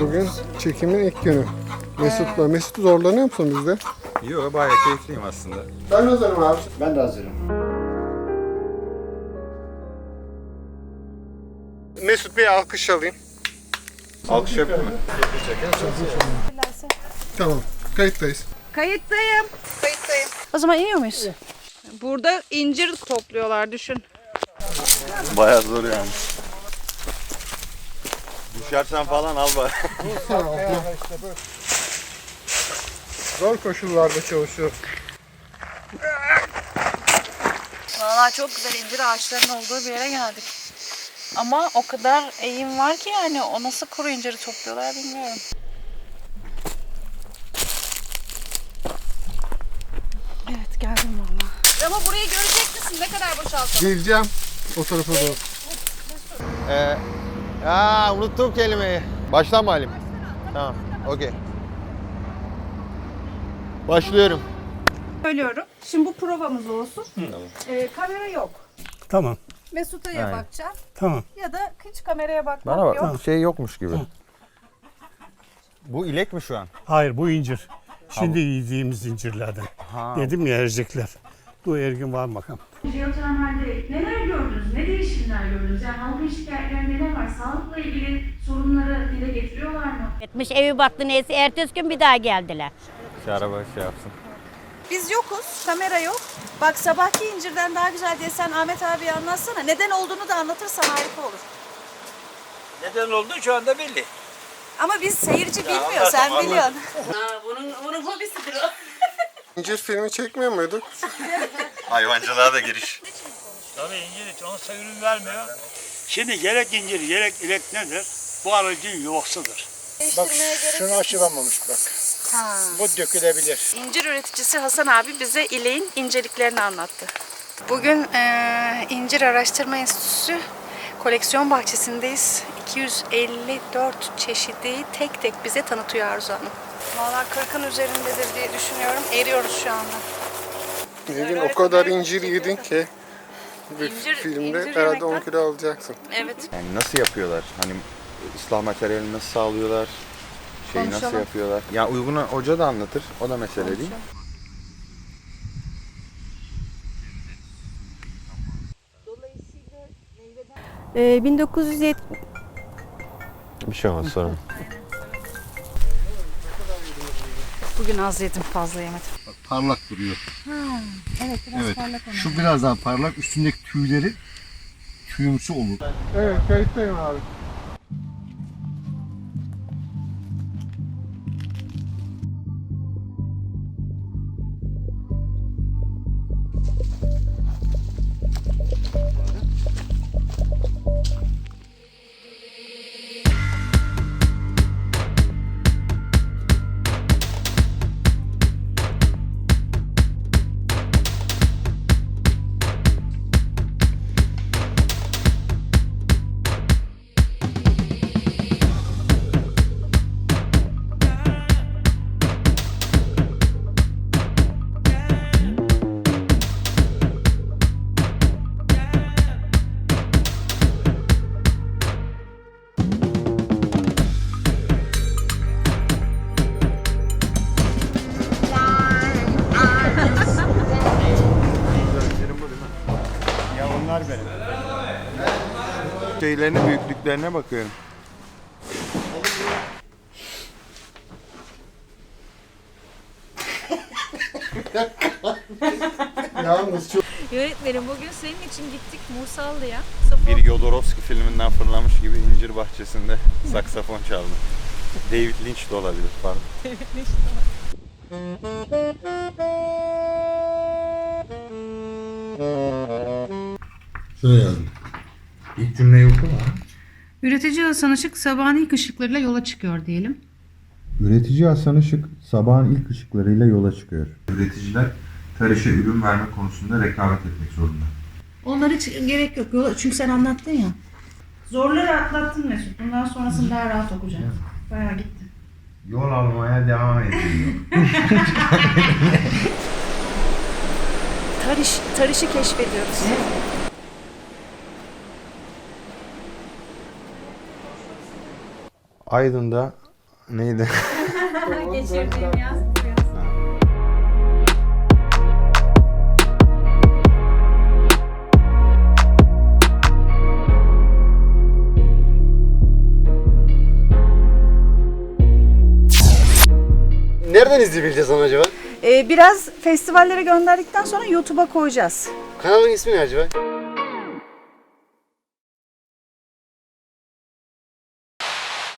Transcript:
Bugün çekimin ilk günü. Mesut'la. Mesut zorlanıyor musun bizde? Yok bayağı keyifliyim aslında. Ben hazırım abi. Ben de hazırım. Mesut Bey alkış alayım. Alkış yapayım mı? Tamam. Kayıttayız. Kayıttayım. Kayıttayım. O zaman iniyor muyuz? Burada incir topluyorlar düşün. Bayağı zor yani. Düşersen falan al bari. Zor koşullarda çalışıyor. Valla çok güzel incir ağaçlarının olduğu bir yere geldik. Ama o kadar eğim var ki yani o nasıl kuru inciri topluyorlar bilmiyorum. Evet geldim valla. Ama burayı görecek misin? Ne kadar boşaltalım? Geleceğim. O tarafa doğru. Ee, aa, unuttum kelimeyi. Baştan mı alayım? Tamam, okey. Başlıyorum. Söylüyorum. Şimdi bu provamız olsun. Ee, kamera yok. Tamam, Mesut'a ya bakacağım tamam. ya da hiç kameraya bakmak Bana bak, yok. şey yokmuş gibi. Bu ilek mi şu an? Hayır bu incir. Şimdi yediğimiz incirlerden. Dedim ya erzekler. Bu ergin var. Yatan halde neler gördünüz, ne değişimler gördünüz? Yani halkın şikayetlerinde ne var? Sağlıkla ilgili sorunları dile getiriyorlar mı? Etmiş evi baktı neyse ertesi gün bir daha geldiler. Şu araba şey yapsın. Biz yokuz, kamera yok. Bak sabahki incirden daha güzel diye sen Ahmet abi anlatsana. Neden olduğunu da anlatırsan harika olur. Neden oldu şu anda belli. Ama biz seyirci bilmiyor, sen biliyorsun. İncir filmi çekmiyor muyduk? Hayvancılığa da giriş. Tabii incir ona ürün vermiyor. Şimdi gerek incir gerek ilek nedir? Bu aracın yuvasıdır. Bak şunu aşılamamış bak. Bu dökülebilir. İncir üreticisi Hasan abi bize ileğin inceliklerini anlattı. Bugün eee, İncir Araştırma Enstitüsü koleksiyon bahçesindeyiz. 254 çeşidi tek tek bize tanıtıyor Arzu Hanım. Valla 40'ın üzerindedir diye düşünüyorum. Eriyoruz şu anda. Nilgün o kadar incir yedin ki bir İncir- filmde incir herhalde 10 yemekten- kilo alacaksın. Evet. Yani nasıl yapıyorlar? Hani ıslah materyalini nasıl sağlıyorlar? Şeyi nasıl Konuşalım. yapıyorlar? Ya uygunu hoca da anlatır. O da mesele değil. Ee, 1970 Bir şey olmaz sorun. Bugün az yedim fazla yemedim. Parlak duruyor. evet Şu biraz daha parlak. Üstündeki tüyleri tüyümsü olur. Evet kayıttayım abi. Şeylerine, büyüklüklerine bakıyorum. Yalnız çok Yönetmenim bugün senin için gittik Musallı'ya. Bir Yodorovski filminden fırlamış gibi incir bahçesinde saksafon çaldı. David Lynch de olabilir pardon. Şöyle yazdım. İlk cümleyi oku mu? Üretici Hasan Işık sabahın ilk ışıklarıyla yola çıkıyor diyelim. Üretici Hasan Işık sabahın ilk ışıklarıyla yola çıkıyor. Üreticiler tarışa ürün verme konusunda rekabet etmek zorunda. Onlara hiç gerek yok yola çünkü sen anlattın ya. Zorları atlattın Mesut. Bundan sonrasını daha rahat okuyacaksın. Bayağı gitti. Yol almaya devam ediyor. Tarış, tarışı keşfediyoruz. Aydın'da Neydi? Geçirdiğim yaz. Nereden izleyebileceğiz onu acaba? Ee, biraz festivallere gönderdikten sonra YouTube'a koyacağız. Kanalın ismi ne acaba?